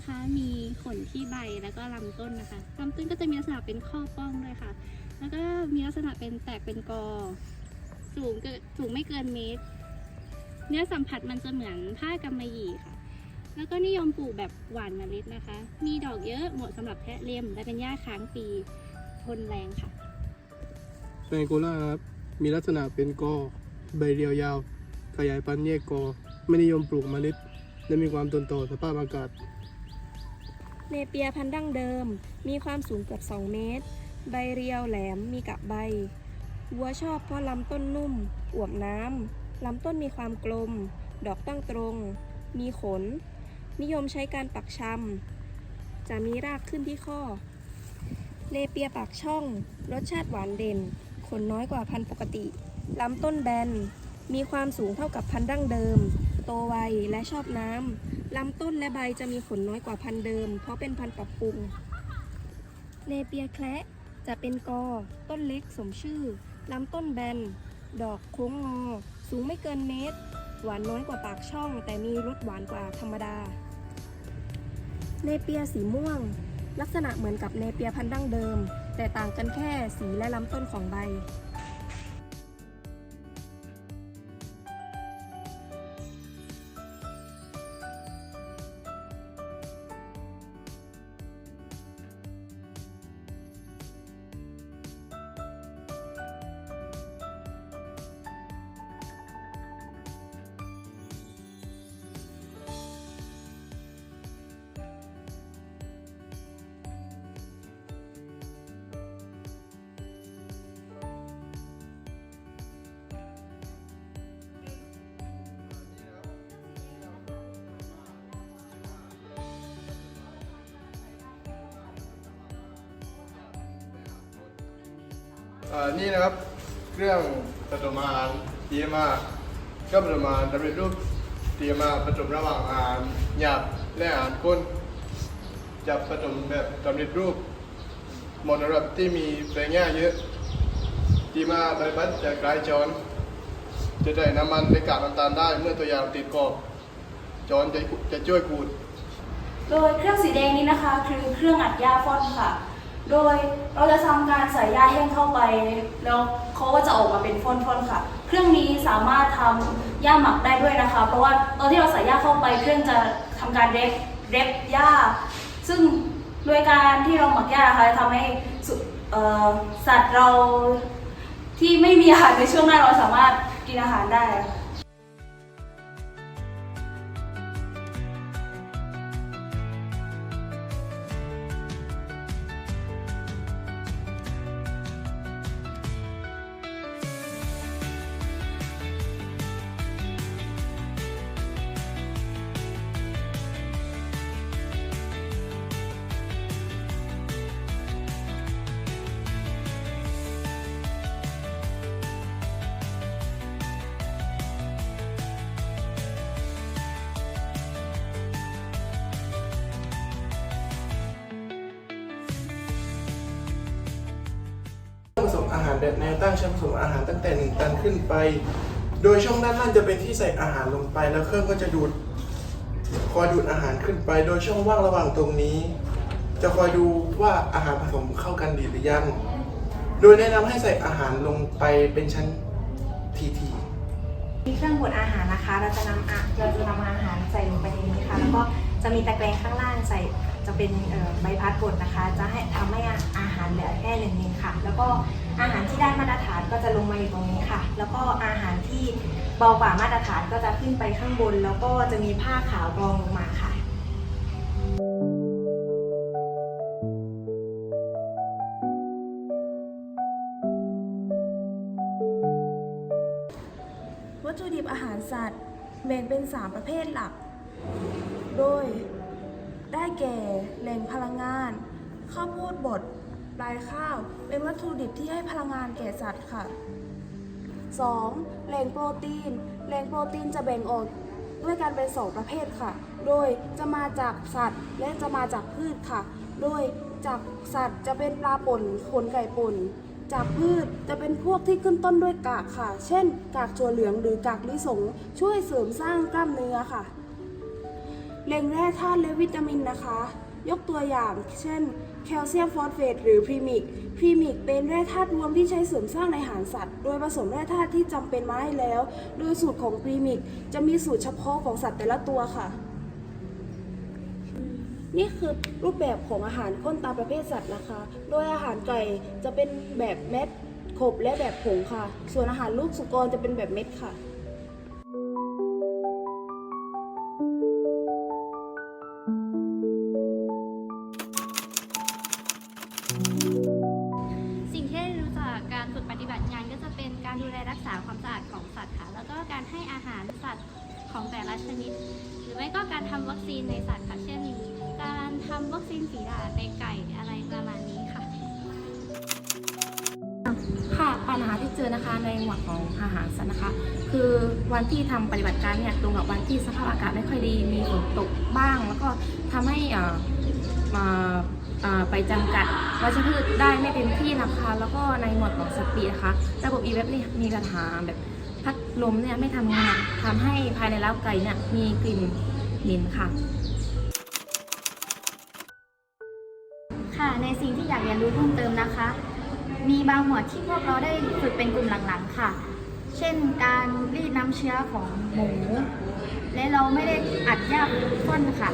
นะคะมีขนที่ใบแล้วก็ลำต้นนะคะลำต้นก็จะมีลักษณะเป็นข้อป้องด้วยค่ะ แล้วก็มีลักษณะเป็นแตกเป็นกอ สูงเกินสูงไม่เกินเมตร เนื้อสัมผัสมันจะเหมือนผ้ากำมะหยี่ค่ะ แล้วก็นิยมปลูกแบบหวานเมล็ดนะคะ มีดอกเยอะเหมาะสำหรับแทะเล็มและเป็นหญ้าค้างปีทนแรงค่ะแมงโกล่าครับมีลักษณะเป็นกอใบเรียวยาว ขยายพันธุ์แยกกอ ไม่นิยมปลูกเมล็ด และมีความทนต่อสภาพอากาศ เนเปียพันธุ์ดั้งเดิม มีความสูงเกือบ 2 เมตร ใบเรียวแหลมมีกับใบ วัวชอบเพราะลำต้นนุ่ม อวบน้ำ ลำต้นมีความกลม ดอกตั้งตรง มีขน นิยมใช้การปักชำ จะมีรากขึ้นที่ข้อ เนเปียปากช่อง รสชาติหวานเด่น ขนน้อยกว่าพันธุ์ปกติ ลำต้นแบน มีความสูงเท่ากับพันธุ์ดั้งเดิม โตไวและชอบน้ำ ลำต้นและใบจะมีขนน้อยกว่าพันธุ์เดิม เพราะเป็นพันธุ์ปรับปรุง เนเปียแคระจะเป็นกอ ต้นเล็กสมชื่อ ลำต้นแบน ดอกโค้งงอ สูงไม่เกินเมตร หวานน้อยกว่าปากช่อง แต่มีรสหวานกว่าธรรมดา เนเปียสีม่วง ลักษณะเหมือนกับเนเปียพันธุ์ดั้งเดิม แต่ต่างกันแค่สีและลำต้นของใบ อ่านี่นะครับเครื่องผสมอาหารเตรียมมาเครื่องผสมอาหารสำเร็จรูปเตรียมมาผสมระหว่างอาหารหยาบและอาหารข้นจะผสมแบบสำเร็จรูปเหมาะสำหรับที่มีแปลงหญ้าเยอะเตรีมาใบพัดจะกลายช้อนจะได้น้ำมันในกากน้ำตาลได้เมื่อตัวยางติดกอบช้อนจะจะช่วยขูด โดยเครื่องสีแดงนี้นะคะ คือเครื่องอัดหญ้าฟ่อนค่ะ โดยเราจะทำการใส่หญ้าแห้งเข้าไป แล้วเขาก็จะออกมาเป็นฟ่อนๆค่ะ เครื่องนี้สามารถทำหญ้าหมักได้ด้วยนะคะ เพราะว่าตอนที่เราใส่หญ้าเข้าไปเครื่องจะทำการเรฟเรฟหญ้าซึ่งโดยการที่เราหมักหญ้านะคะจะทำให้สัตว์เราที่ไม่มีอาหารในช่วงหน้าเราสามารถกินอาหารได้ค่ะ แบบแนวตั้งใช้ผสมอาหารตั้งแต่ 1 ตันขึ้นไป โดยช่องด้านล่างจะเป็นที่ใส่อาหารลงไป แล้วเครื่องก็จะดูดคอยดูดอาหารขึ้นไป โดยช่องว่างระหว่างตรงนี้ จะคอยดูว่าอาหารผสมเข้ากันดีหรือยัง โดยแนะนำให้ใส่อาหารลงไปเป็นชั้นทีทีมีเครื่องบดอาหารนะคะ เราจะนำอะเราจะนำอาหารใส่ลงไปในนี้ค่ะ แล้วก็จะมีตะแกรงข้างล่างใส่จะเป็นใบพัดบดนะคะ จะให้ทำให้อาหารเหลือแค่หนึ่งเมตรค่ะ แล้วก็ อาหารที่ได้มาตรฐานก็จะลงมาอยู่ตรงนี้ค่ะ แล้วก็อาหารที่เบากว่ามาตรฐานก็จะขึ้นไปข้างบน แล้วก็จะมีผ้าขาวรองลงมาค่ะวัตถุดิบอาหารสัตว์แบ่งเป็น 3 ประเภทหลัก โดย ได้แก่แหล่งพลังงาน ข้าวโพดบด ลายข้าว เป็นวัตถุดิบที่ให้พลังงานแก่สัตว์ค่ะ 2. แหล่งโปรตีน แหล่งโปรตีนจะแบ่งออกด้วยกันเป็น 2 ประเภทค่ะ โดยจะมาจากสัตว์และจะมาจากพืชค่ะ โดยจากสัตว์จะเป็นปลาป่นขนไก่ป่น จากพืชจะเป็นพวกที่ขึ้นต้นด้วยกากค่ะ เช่น กากถั่วเหลืองหรือกากลิสง ช่วยเสริมสร้างกล้ามเนื้อค่ะแหล่งแร่ธาตุและวิตามินนะคะ ยกตัวอย่าง เช่น แคลเซียมฟอสเฟตหรือพรีมิก พรีมิกเป็นแร่ธาตุรวมที่ใช้เสริมสร้างในอาหารสัตว์ โดยผสมแร่ธาตุที่จำเป็นมาให้แล้ว โดยสูตรของพรีมิกจะมีสูตรเฉพาะของสัตว์แต่ละตัวค่ะ นี่คือรูปแบบของอาหารข้นตามประเภทสัตว์นะคะ โดยอาหารไก่จะเป็นแบบเม็ดขบและแบบผงค่ะ ส่วนอาหารลูกสุกรจะเป็นแบบเม็ดค่ะ สัตว์ของแต่ละชนิด หรือไม่ก็การทำวัคซีนในสัตว์ค่ะเช่น การทำวัคซีนฝีดาษในไก่อะไรประมาณนี้ค่ะ ค่ะปัญหาที่เจอนะคะในหมวดของอาหารสัตว์นะคะ คือวันที่ทำปฏิบัติการเนี่ยตรงกับวันที่สภาพอากาศไม่ค่อยดีมีฝนตกบ้าง แล้วก็ทำให้อ่อมาไปจำกัดวัชพืชได้ไม่เต็มที่นะคะ แล้วก็ในหมวดของสปีดนะคะ ระบบ e ีเว็บนี่มีปัญหาแบบ พัดลมเนี่ยไม่ทำงานทำให้ภายในเล้าไก่เนี่ยมีกลิ่นเหม็นค่ะ ค่ะในสิ่งที่อยากเรียนรู้เพิ่มเติมนะคะ มีบางหมวดที่พวกเราได้ฝึกเป็นกลุ่มหลังๆค่ะ เช่นการรีดน้ำเชื้อของหมู และเราไม่ได้อัดหญ้าพ่นค่ะ